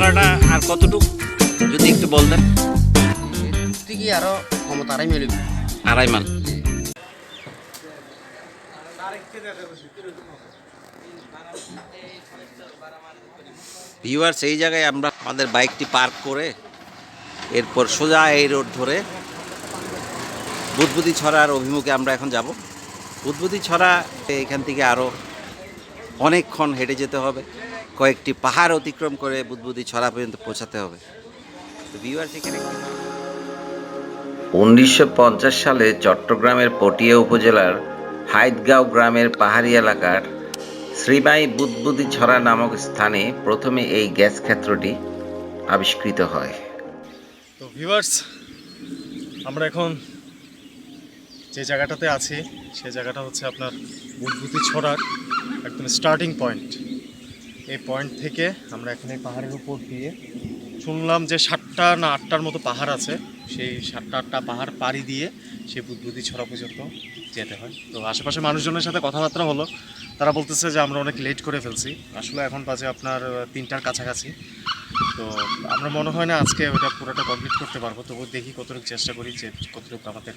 চড়াটা আর কতটুকু? যদি একটু বলতেন। ঠিকই আরও ক্ষমতা আড়াই মিলিব আড়াই মান ভিউয়ার্স সেই জায়গায় আমরা আমাদের বাইকটি পার্ক করে এরপর সোজা এই রোড ধরে বুদবুদি ছড়ার অভিমুখে আমরা এখন যাব। বুদবুদি ছড়া এখান থেকে আরও অনেকক্ষণ হেঁটে যেতে হবে। কয়েকটি পাহাড় অতিক্রম করে বুদবুদি ছড়া পর্যন্ত পৌঁছাতে হবে। তো ভিউয়ার্স এখানে উনিশশো পঞ্চাশ সালে চট্টগ্রামের পটিয়া উপজেলার হাইদগাঁও গ্রামের পাহাড়ি এলাকার শ্রীমাই বুদবুদি ছড়া নামক স্থানে প্রথমে এই গ্যাস ক্ষেত্রটি আবিষ্কৃত হয়। তো ভিউয়ার্স আমরা এখন যে জায়গাটাতে আছি সেই জায়গাটা হচ্ছে আপনার বুদবুতি ছড়ার একদম স্টার্টিং পয়েন্ট এই পয়েন্ট থেকে আমরা এখানে পাহাড়ের উপর দিয়ে শুনলাম যে সাতটা না আটটার মতো পাহাড় আছে। সেই সাতটা আটটা পাহাড় পাড়ি দিয়ে সেই বুদবুদি ছড়া পর্যন্ত যেতে হয়। তো আশেপাশে মানুষজনের সাথে কথাবার্তা হলো। তারা বলতেছে যে আমরা অনেক লেট করে ফেলছি। আসলে এখন বাজে আপনার তিনটার কাছাকাছি। তো আমরা মনে হয় না আজকে ওটা পুরোটা কমপ্লিট করতে পারব। তবু দেখি কতটুকু চেষ্টা করি যে কতটুকু আমাদের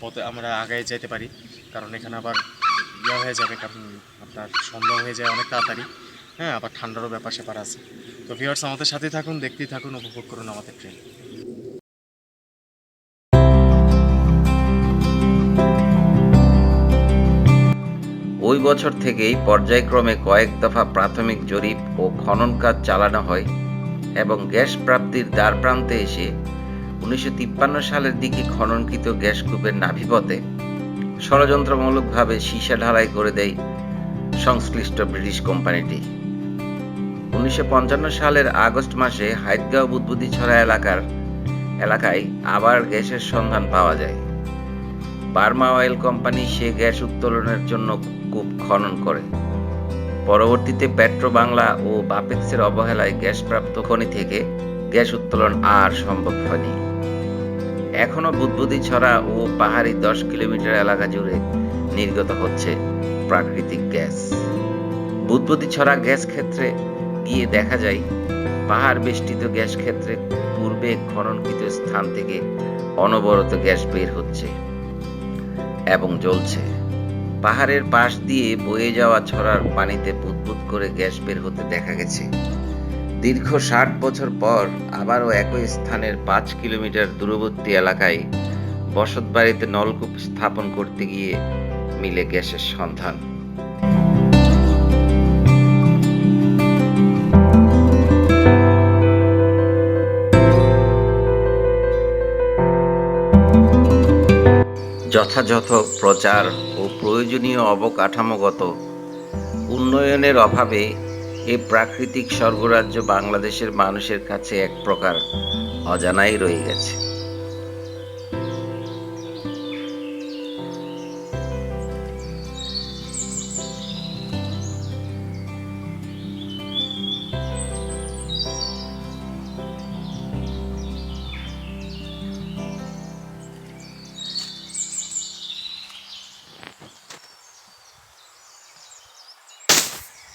পথে আমরা আগায় যেতে পারি। কারণ এখানে আবার ইয়ে হয়ে যাবে, কারণ আপনার সন্ধ্যা হয়ে যায় অনেক তাড়াতাড়ি। হ্যাঁ আবার ঠান্ডারও ব্যাপার স্যাপার আছে। তো ভিউয়ার্স আমাদের সাথে থাকুন, দেখতেই থাকুন, উপভোগ করুন আমাদের ট্রেন ওই বছর থেকেই পর্যায়ক্রমে কয়েক দফা প্রাথমিক জরিপ ও খনন কাজ চালানো হয় এবং গ্যাস প্রাপ্তির দ্বার প্রান্তে এসে উনিশশো তিপ্পান্ন সালের দিকে খননকৃত গ্যাস কূপের নাভিপথে ষড়যন্ত্রমূলকভাবে সীসা ঢালাই করে দেয় সংশ্লিষ্ট ব্রিটিশ কোম্পানিটি। উনিশশো পঞ্চান্ন সালের আগস্ট মাসে হাইদগাঁও বুদবুদি ছড়া এলাকার, এলাকায় আবার গ্যাসের সন্ধান পাওয়া যায়। বার্মা অয়েল কোম্পানি সে গ্যাস উত্তোলনের জন্য কূপ খনন করে। পরবর্তীতে পেট্রো বাংলা ও বাপেক্সের অবহেলায় গ্যাস প্রাপ্ত খনি থেকে গ্যাস উত্তোলন আর সম্ভব হয়নি। এখনও বুদবুদি ছড়া ও পাহাড়ি দশ কিলোমিটার এলাকা জুড়ে নির্গত হচ্ছে প্রাকৃতিক গ্যাস। বুদবুদি ছড়া গ্যাস ক্ষেত্রে গিয়ে দেখা যায়, পাহাড় বেষ্টিত গ্যাস ক্ষেত্রে পূর্বে খননকৃত স্থান থেকে অনবরত গ্যাস বের হচ্ছে এবং জ্বলছে। পাহাড়ের পাশ দিয়ে বয়ে যাওয়া ছড়ার পানিতে বুদবুদ করে গ্যাস বের হতে দেখা গেছে। দীর্ঘ ষাট বছর পর আবারও একই স্থানের পাঁচ কিলোমিটার দূরবর্তী এলাকায় বসতবাড়িতে নলকূপ স্থাপন করতে গিয়ে মিলে গ্যাসের সন্ধান। যথাযথ প্রচার ও প্রয়োজনীয় অবকাঠামোগত উন্নয়নের অভাবে এ প্রাকৃতিক স্বর্গরাজ্য বাংলাদেশের মানুষের কাছে এক প্রকার অজানাই রয়ে গেছে।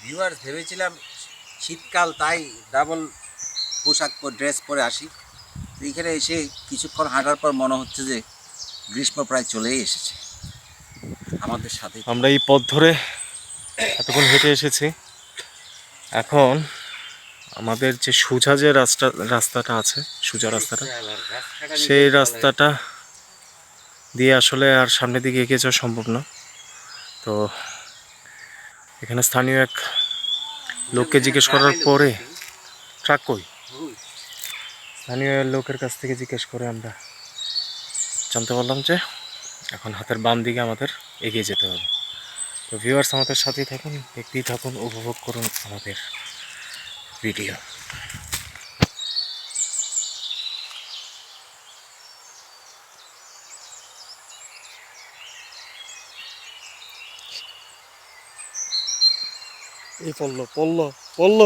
ভিউয়ার্স ভেবেছিলাম শীতকাল, তাই ডাবল পোশাক ড্রেস পরে আসি। তো এখানে এসে কিছুক্ষণ হাঁটার পর মনে হচ্ছে যে গ্রীষ্ম প্রায় চলেই এসেছে আমাদের সাথে। আমরা এই পথ ধরে এতক্ষণ হেঁটে এসেছি। এখন আমাদের যে সোজা যে রাস্তা, রাস্তাটা আছে সোজা রাস্তাটা, সেই রাস্তাটা দিয়ে আসলে আর সামনের দিকে এগিয়ে যাওয়া সম্ভব না। তো এখানে স্থানীয় এক লোককে জিজ্ঞেস করার পরে ট্রাক কই? স্থানীয় লোকের কাছ থেকে জিজ্ঞেস করে আমরা। জানতে পারলাম যে এখন হাতের বাম দিকে আমাদের এগিয়ে যেতে হবে। তো ভিউয়ার্স আমাদের সাথেই থাকুন দেখতেই থাকুন উপভোগ করুন আমাদের ভিডিও এই পড়ল পড়ল পড়ল।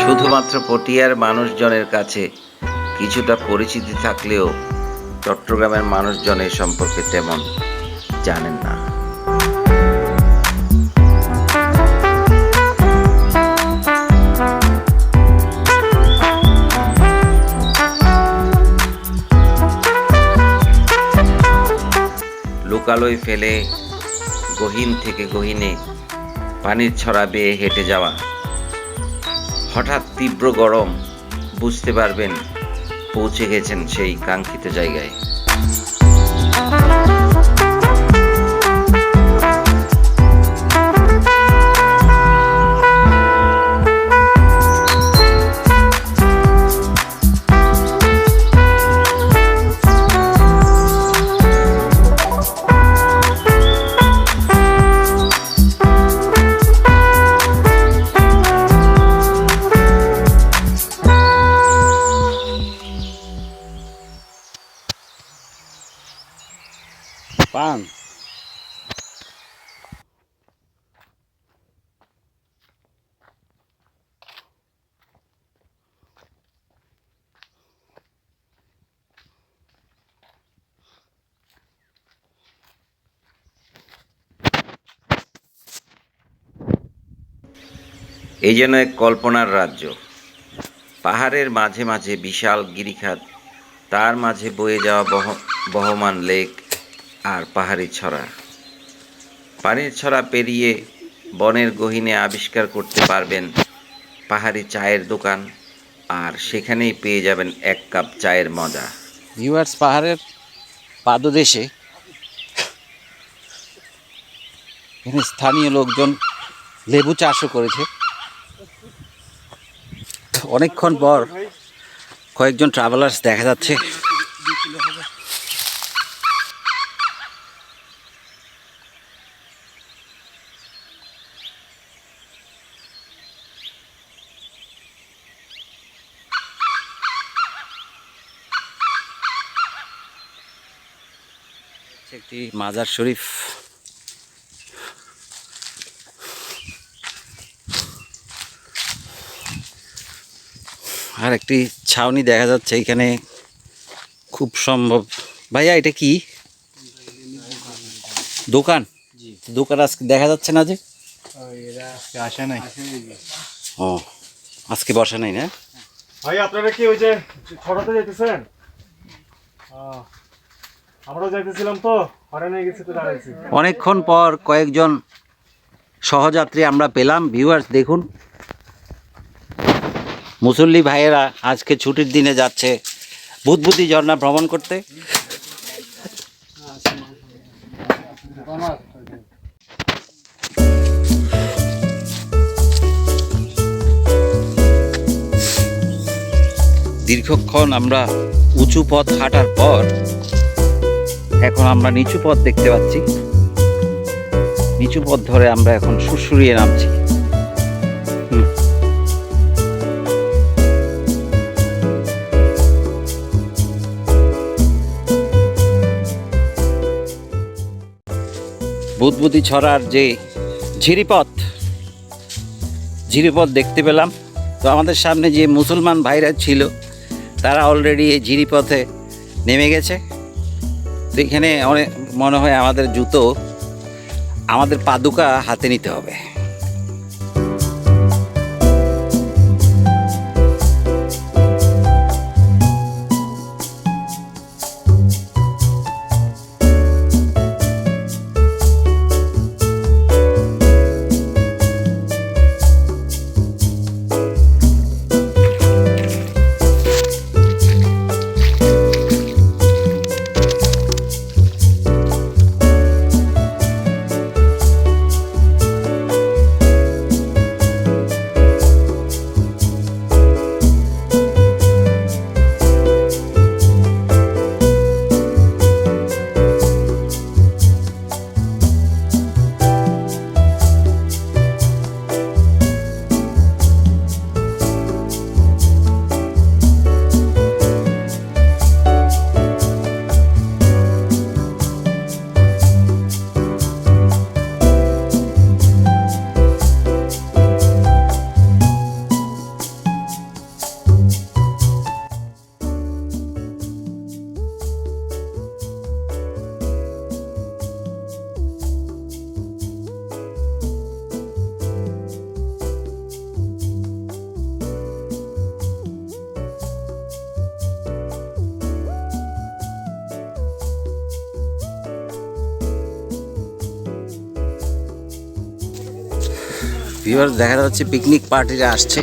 শুধুমাত্র পটিয়ার মানুষজনের কাছে কিছুটা পরিচিতি থাকলেও চট্টগ্রামের মানুষজন এ সম্পর্কে তেমন জানেন না। লোকালয় ফেলে গহীন থেকে গহীনে পানির ছড়া বেয়ে হেঁটে যাওয়া। হঠাৎ তীব্র গরম, বুঝতে পারবেন পৌঁছে গেছেন সেই কাঙ্ক্ষিত জায়গায়। এই যেন এক কল্পনার রাজ্য। পাহাড়ের মাঝে মাঝে বিশাল গিরিখাত, তার মাঝে বয়ে যাওয়া বহ বহমান লেক আর পাহাড়ি ছড়া। পানির ছড়া পেরিয়ে বনের গহীনে আবিষ্কার করতে পারবেন পাহাড়ি চায়ের দোকান আর সেখানেই পেয়ে যাবেন এক কাপ চায়ের মজা। ভিউয়ার্স পাহাড়ের পাদদেশে এখানে স্থানীয় লোকজন লেবু চাষও করেছে। অনেকক্ষণ পর কয়েকজন ট্রাভেলার্স দেখা যাচ্ছে। একটি মাজার শরীফ। আর একটি ছাউনি দেখা যাচ্ছে এখানে খুব সম্ভব। ভাইয়া এটা কি? দোকান? দোকান আজকে দেখা যাচ্ছে না যে? আসে নাই। ও আজকে বসা নাই না? ভাই আপনারা কি ওই যে ছড়াতে যাইতেছেন? আহ, আমরাও যাইতেছিলাম তো হরানে গেছি তো দাঁড়াইছি। অনেকক্ষণ পর কয়েকজন সহযাত্রী আমরা পেলাম। ভিউয়ার্স দেখুন। মুসল্লি ভাইয়েরা আজকে ছুটির দিনে যাচ্ছে। বুদবুদি ঝর্ণা ভ্রমণ করতে। দীর্ঘক্ষণ আমরা উঁচু পথ হাঁটার পর এখন আমরা নিচু পথ দেখতে পাচ্ছি। নিচু পথ ধরে আমরা এখন সুরসুরিয়ে নামছি। বুদবুদি ছড়ার যে ঝিরিপথ ঝিরিপথ দেখতে পেলাম। তো আমাদের সামনে যে মুসলমান ভাইরা ছিল, তারা অলরেডি এই ঝিরিপথে নেমে গেছে। তো এখানে অনেক মনে হয় আমাদের জুতো আমাদের পাদুকা হাতে নিতে হবে। ভিউয়ার্স দেখা যাচ্ছে পিকনিক পার্টিরা আসছে।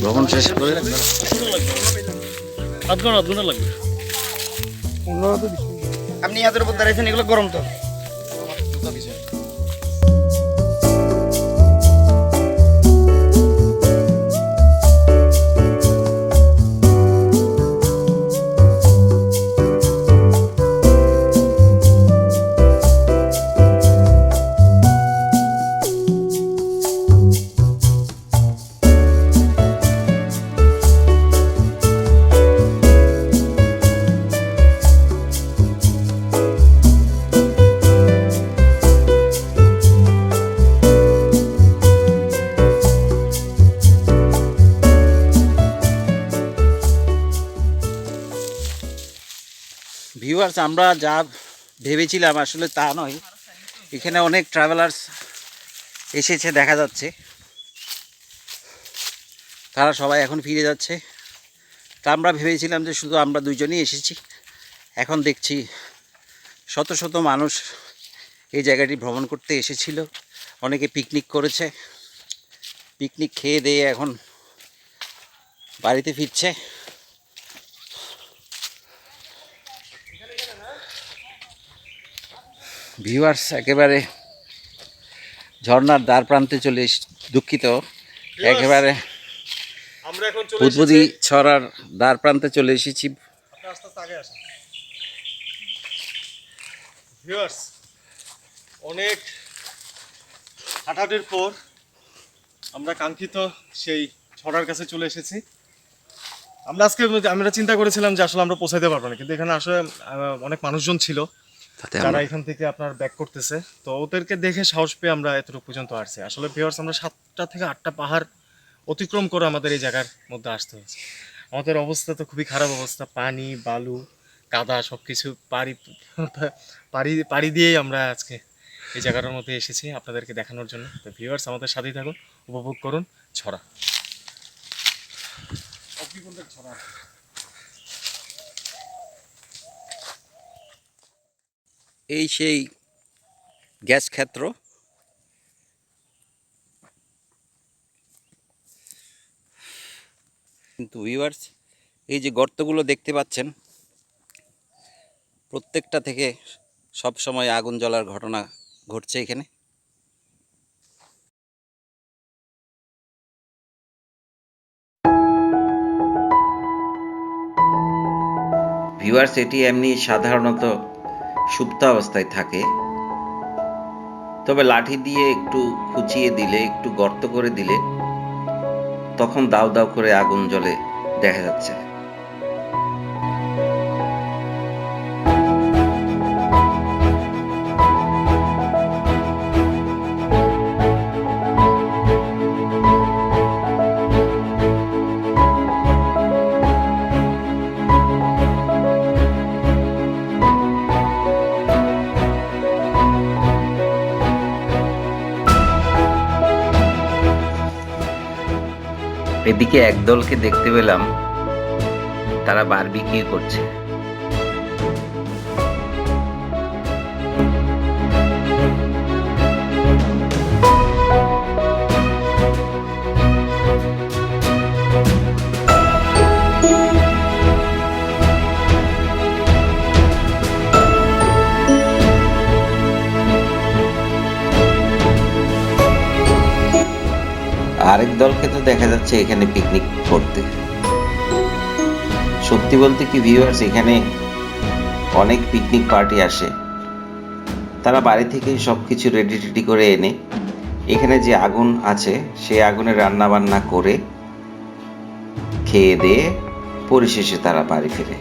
ভ্রমণ শেষ করে আধ ঘণ্টা আধ ঘণ্টা লাগবে। আপনি এত উপর দাঁড়িয়েছেন এগুলো গরম তো। ভিউয়ার্স আমরা যা ভেবেছিলাম আসলে তা নয়। এখানে অনেক ট্রাভেলার্স এসেছে, দেখা যাচ্ছে। তারা সবাই এখন ফিরে যাচ্ছে। তা আমরা ভেবেছিলাম যে শুধু আমরা দুজনেই এসেছি। এখন দেখছি শত শত মানুষ এই জায়গাটি ভ্রমণ করতে এসেছিল। অনেকে পিকনিক করেছে। পিকনিক খেয়ে দিয়ে এখন বাড়িতে ফিরছে। ভিউয়ার্স একেবারে ঝর্ণার দ্বার প্রান্তে চলে এস- দুঃখিত। একেবারে বুদবুদি ছড়ার দ্বার প্রান্তে চলে এসেছি। অনেক হাঁটাহাঁটির পর আমরা কাঙ্ক্ষিত সেই ছড়ার কাছে চলে এসেছি। আমরা আজকে আমরা চিন্তা করেছিলাম যে আসলে আমরা পৌঁছাতে পারব না কিন্তু এখানে আসলে অনেক মানুষজন ছিল। তাতে যারা এখান থেকে আপনার ব্যাক করতেছে তো ওদেরকে দেখে সাহস পেয়ে আমরা এতটুকু পর্যন্ত আসছি। আসলে ভিউয়ার্স আমরা সাতটা থেকে আটটা পাহাড় অতিক্রম করে আমাদের এই জায়গার মধ্যে আসতে হয়েছে। আমাদের অবস্থা তো খুবই খারাপ অবস্থা। পানি বালু কাদা সব কিছু পাড়ি পাড়ি পাড়ি দিয়েই আমরা আজকে এই জায়গাটার মধ্যে এসেছি আপনাদেরকে দেখানোর জন্য। তো ভিউয়ার্স আমাদের সাথেই থাকুন উপভোগ করুন ছড়া ছড়া। এই সেই গ্যাস ক্ষেত্র। কিন্তু ভিউয়ার্স এই যে গর্তগুলো দেখতে পাচ্ছেন, প্রত্যেকটা থেকে সব সময় আগুন জ্বলার ঘটনা ঘটছে এখানে। ভিউয়ার্স এটি এমনি সাধারণত সুপ্ত অবস্থায় থাকে। তবে লাঠি দিয়ে একটু খুচিয়ে দিলে, একটু গর্ত করে দিলে, তখন দাউ দাউ করে আগুন জ্বলে দেখা যাচ্ছে। এদিকে একদলকে দেখতে পেলাম তারা বারবিকিউ করছে। দলকে তো দেখা যাচ্ছে এখানে পিকনিক করতে। সত্যি বলতে কি ভিউয়ার্স এখানে অনেক পিকনিক পার্টি আসে। তারা বাড়ি থেকেই সব কিছু রেডি টেডি করে এনে, এখানে যে আগুন আছে সেই আগুনে রান্না বান্না করে খেয়ে দিয়ে পরিশেষে তারা বাড়ি ফেরে।